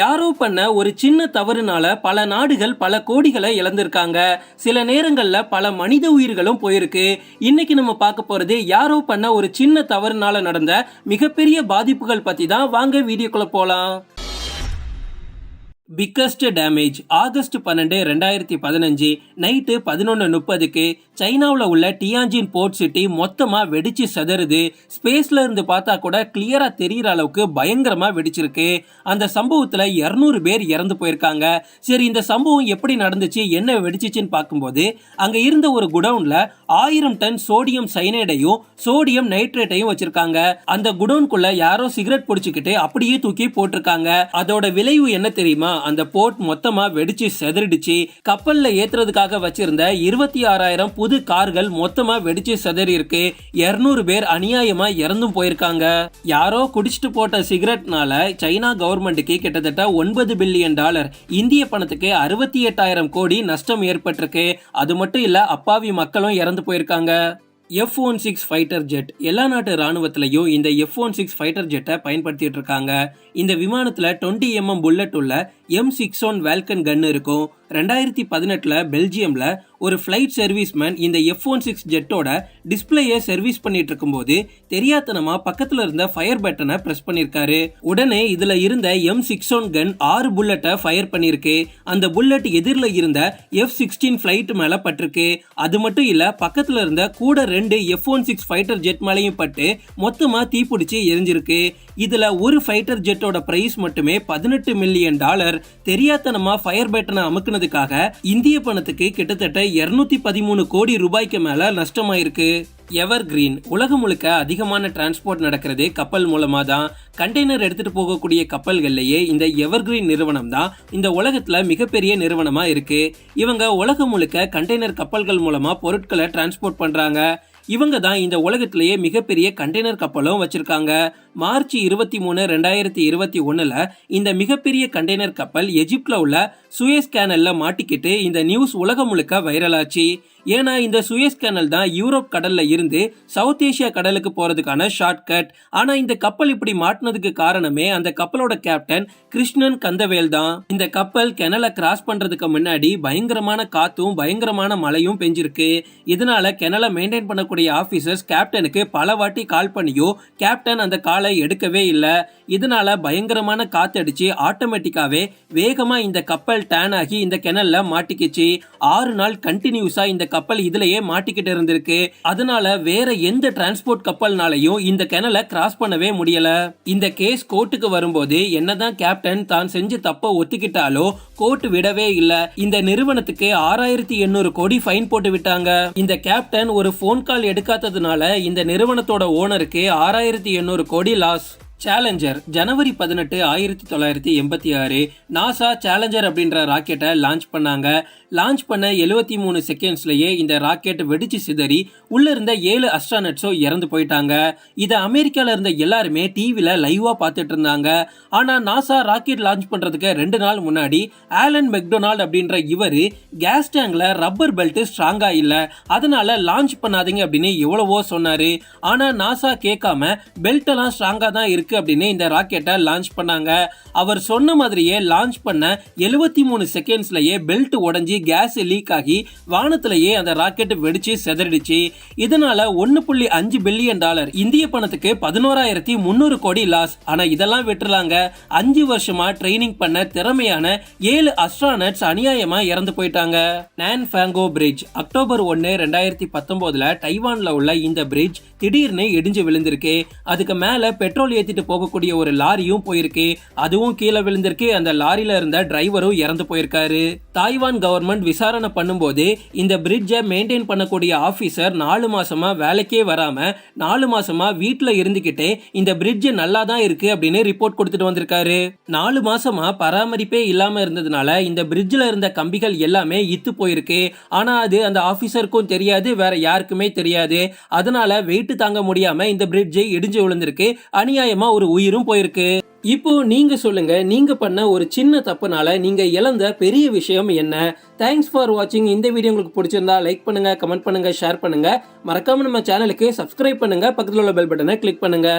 யாரோ பண்ண ஒரு சின்ன தவறுனால பல நாடுகள் பல கோடிகளை இழந்திருக்காங்க. சில நேரங்களில் பல மனித உயிர்களும் போயிருக்கு. இன்னைக்கு நம்ம பார்க்க போகிறது யாரோ பண்ண ஒரு சின்ன தவறுனால நடந்த மிகப்பெரிய பாதிப்புகள் பற்றி தான் வாங்க வீடியோக்குள்ளே போகலாம் பிக்கஸ்ட் டேமேஜ் ஆகஸ்ட் பன்னெண்டு ரெண்டாயிரத்தி பதினஞ்சு நைட்டு பதினொன்று முப்பதுக்கு சைனாவில் உள்ள டியாஞ்சின் போர்ட் சிட்டி மொத்தமாக வெடிச்சு செதறுது. ஸ்பேஸில் இருந்து பார்த்தா கூட கிளியராக தெரிகிற அளவுக்கு பயங்கரமாக வெடிச்சிருக்கு. அந்த சம்பவத்தில் இரநூறு பேர் இறந்து போயிருக்காங்க. சரி இந்த சம்பவம் எப்படி நடந்துச்சு என்ன வெடிச்சிச்சின்னு பார்க்கும்போது அங்கே இருந்த ஒரு குடவுனில் ஆயிரம் டன் சோடியம் சைனைடையும் சோடியம் நைட்ரேட்டையும் வச்சிருக்காங்க. அந்த குடோனுக்குள்ள யாரோ சிகரெட் பிடிச்சிக்கிட்டு அப்படியே தூக்கி போட்டிருக்காங்க. அதோட விளைவு என்ன தெரியுமா? அந்த போர்ட் மொத்தமா வெடிச்சு செதறிடுச்சு. கப்பல்ல ஏத்துறதுக்காக வச்சிருந்த இருபத்தி ஆறாயிரம் புது கார்கள் மொத்தமா வெடிச்சு செதறி இருக்கு இருநூறு பேர் அநியாயமா இறந்தும் போயிருக்காங்க. யாரோ குடிச்சிட்டு போட்ட சிகரெட்னால சைனா கவர்மெண்ட்டுக்கு கிட்டத்தட்ட ஒன்பது பில்லியன் டாலர். இந்திய பணத்துக்கு அறுபத்தி எட்டாயிரம் கோடி நஷ்டம் ஏற்பட்டிருக்கு. அது மட்டும் இல்ல அப்பாவி மக்களும் இறந்து போயிருக்காங்க. F one six fighter jet எல்லா நாட்டு ராணுவத்திலையும் இந்த எஃப் ஒன் சிக்ஸ் ஃபைட்டர் ஜெட்டை பயன்படுத்திட்டு இருக்காங்க. இந்த விமானத்தில் டுவெண்ட்டி எம்எம் புல்லட் உள்ள M six one Vulcan gun இருக்கும். ரெண்டாயிரத்தி பதினெட்டில் பெல்ஜியமில் ஒரு ஃப்ளைட் சர்வீஸ்மேன் இந்த எஃப் ஒன் சிக்ஸ் ஜெட்டோட டிஸ்பிளேயை சர்வீஸ் பண்ணிட்டு இருக்கும்போது தெரியாத்தனமா பக்கத்தில் இருந்த ஃபயர் பட்டனை ப்ரெஸ் பண்ணியிருக்காரு உடனே இதில் இருந்த எம் சிக்ஸ் ஒன் கன் ஆறு புல்லட்டை ஃபயர் பண்ணியிருக்கு அந்த புல்லட் எதிரில் இருந்த எஃப் சிக்ஸ்டீன் ஃப்ளைட் மேலே பட்டிருக்கு. அது மட்டும் இல்லை பக்கத்தில் இருந்த கூட ரெண்டு F one six fighter jet மேலேயும் பட்டு மொத்தமாக தீப்பிடிச்சு எரிஞ்சிருக்கு. இதில் ஒரு ஃபைட்டர் ஜெட்டோட பிரைஸ் மட்டுமே பதினெட்டு மில்லியன் டாலர். தெரியாதனமாக ஃபயர் பட்டனை அமுக்குனதுக்காக இந்திய பணத்துக்கு கிட்டத்தட்ட இரநூத்தி பதிமூணு கோடி ரூபாய்க்கு மேலே நஷ்டமாயிருக்கு. எவர் கிரீன் உலகம் முழுக்க அதிகமான டிரான்ஸ்போர்ட் நடக்கிறதே கப்பல் மூலமாக தான் கண்டெய்னர் எடுத்துகிட்டு போகக்கூடிய கப்பல்கள்லேயே இந்த எவர் கிரீன் நிறுவனம் தான் இந்த உலகத்தில் மிகப்பெரிய நிறுவனமாக இருக்குது இவங்க உலகம் முழுக்க கண்டெய்னர் கப்பல்கள் மூலமாக பொருட்களை டிரான்ஸ்போர்ட் பண்ணுறாங்க இவங்க தான் இந்த உலகத்திலேயே மிகப்பெரிய கண்டெய்னர் கப்பலும் வச்சிருக்காங்க. மார்ச் இருபத்தி மூணு ரெண்டாயிரத்தி இருபத்தி ஒன்னுல இந்த மிகப்பெரிய கண்டெய்னர் கப்பல் எஜிப்ட்ல உள்ள சுயஸ் கேனல்ல மாட்டிக்கிட்டு இந்த நியூஸ் உலகம் முழுக்க வைரல் ஆச்சு. ஏன்னா இந்த சுயஸ் கேனல் தான் யூரோப் கடல்ல இருந்து சவுத் ஏசியா கடலுக்கு போறதுக்கான ஷார்ட்கட் ஆனால் ஆனா இந்த கப்பல் இப்படி மாட்டினதுக்கு காரணமே அந்த கப்பலோட கேப்டன் கிருஷ்ணன் கந்தவேல் தான். இந்த கப்பல் கெனலை கிராஸ் பண்றதுக்கு முன்னாடி பயங்கரமான காத்தும் பயங்கரமான மழையும் பெஞ்சிருக்கு. இதனால கெனலை மெயின்டைன் பண்ணக்கூடிய ஆஃபீஸர்ஸ் கேப்டனுக்கு பல வாட்டி கால் பண்ணியோ கேப்டன் அந்த காலை எடுக்கவே இல்லை. இதனால பயங்கரமான காத்தடிச்சு ஆட்டோமேட்டிக்காவே வேகமா இந்த கப்பல் டேன் ஆகி இந்த கிணல்ல மாட்டிக்கிச்சு. ஆறு நாள் கண்டினியூஸா இந்த கப்பல் இதுலயே மாட்டிக்கிட்டு இருந்திருக்கு. அதனால வேற எந்த டிரான்ஸ்போர்ட் கப்பல்னாலையும் இந்த கிணலை கிராஸ் பண்ணவே முடியல. இந்த கேஸ் கோர்ட்டுக்கு வரும்போது என்னதான் கேப்டன் தான் செஞ்ச தப்ப ஒத்துக்கிட்டாலோ கோர்ட் விடவே இல்ல. இந்த நிறுவனத்துக்கு ஆறாயிரத்தி எண்ணூறு கோடி ஃபைன் போட்டு விட்டாங்க. இந்த கேப்டன் ஒரு ஃபோன் கால் எடுக்காததுனால இந்த நிறுவனத்தோட ஓனருக்கு ஆறாயிரத்தி எண்ணூறு கோடி லாஸ் சேலஞ்சர் ஜனவரி பதினெட்டு ஆயிரத்தி தொள்ளாயிரத்தி எண்பத்தி ஆறு. நாசா சேலஞ்சர் அப்படின்ற ராக்கெட்டை லான்ச் பண்ணாங்க. லான்ச் பண்ண எழுவத்தி மூணு செகண்ட்ஸ்லயே இந்த ராக்கெட் வெடிச்சு சிதறி உள்ள இருந்த ஏழு அஸ்ட்ரானட்ஸும் இறந்து போயிட்டாங்க. இதை அமெரிக்கால இருந்த எல்லாருமே டிவியில் லைவா பார்த்துட்டு இருந்தாங்க. ஆனா நாசா ராக்கெட் லான்ச் பண்றதுக்கு ரெண்டு நாள் முன்னாடி ஆலன் மெக்டொனால்ட் அப்படின்ற இவர் கேஸ் டேங்க்ல ரப்பர் பெல்ட் ஸ்ட்ராங்கா இல்ல. அதனால லான்ச் பண்ணாதீங்க அப்படின்னு எவ்வளவோ சொன்னாரு. ஆனா நாசா கேட்காம பெல்ட் எல்லாம் ஸ்ட்ராங்கா தான் இருக்கு அப்படின்னு இந்த ராக்கெட்டை லான்ச் பண்ணாங்க. அவர் சொன்ன மாதிரியே லான்ச் பண்ண எழுவத்தி மூணு செகண்ட்ஸ்லயே பெல்ட் உடஞ்சி கேஸ் லீக் ஆகி வானத்திலேயே அந்த ராக்கெட் வெடிச்சு செதறிடுச்சு. இதனால ஒன்னு புள்ளி அஞ்சு பில்லியன் டாலர் இந்திய பணத்துக்கு பதினோராயிரத்தி முந்நூறு கோடி லாஸ் ஆனா இதெல்லாம் விட்டுறாங்க அஞ்சு வருஷமா ட்ரைனிங் பண்ண திறமையான ஏழு அஸ்ட்ரானட்ஸ் அநியாயமா இறந்து போயிட்டாங்க. நான் ஃபேங்கோ பிரிட்ஜ் அக்டோபர் ஒன்னு ரெண்டாயிரத்தி பத்தொன்பதுல டைவான்ல உள்ள இந்த பிரிட்ஜ் திடீர்னு இடிஞ்சு விழுந்திருக்கு. அதுக்கு மேல பெட்ரோல் ஏத்திட்டு போகக்கூடிய ஒரு லாரியும் போயிருக்கு. அதுவும் கீழே விழுந்திருக்கு. அந்த லாரியில இருந்த டிரைவரும் இறந்து போயிருக்காரு. தாய்வான் கவர்மெண்ட் விசாரணை பண்ணும்போது இந்த பிரிட்ஜை மெயின்டைன் பண்ணக்கூடிய ஆஃபீஸர் நாலு மாதமாக வேலைக்கே வராமல் நாலு மாதமாக வீட்டில் இருந்துக்கிட்டே இந்த பிரிட்ஜ் நல்லா தான் இருக்குது அப்படின்னு ரிப்போர்ட் கொடுத்துட்டு வந்திருக்காரு. நாலு மாதமாக பராமரிப்பே இல்லாமல் இருந்ததுனால இந்த பிரிட்ஜில் இருந்த கம்பிகள் எல்லாமே இத்து போயிருக்கு. ஆனால் அது அந்த ஆஃபீஸருக்கும் தெரியாது வேற யாருக்குமே தெரியாது. அதனால வெயிட் தாங்க முடியாமல் இந்த பிரிட்ஜ் இடிஞ்சு விழுந்திருக்கு. அநியாயமாக ஒரு உயிரும் போயிருக்கு. இப்போ நீங்க சொல்லுங்க நீங்க பண்ண ஒரு சின்ன தப்புனால நீங்க இழந்த பெரிய விஷயம் என்ன? தேங்க்ஸ் ஃபார் வாட்சிங் இந்த வீடியோ உங்களுக்கு பிடிச்சிருந்தா லைக் பண்ணுங்க கமெண்ட் பண்ணுங்க ஷேர் பண்ணுங்க. மறக்காம நம்ம சேனலுக்கு சப்ஸ்கிரைப் பண்ணுங்க. பக்கத்தில் உள்ள பெல் பட்டனை கிளிக் பண்ணுங்க.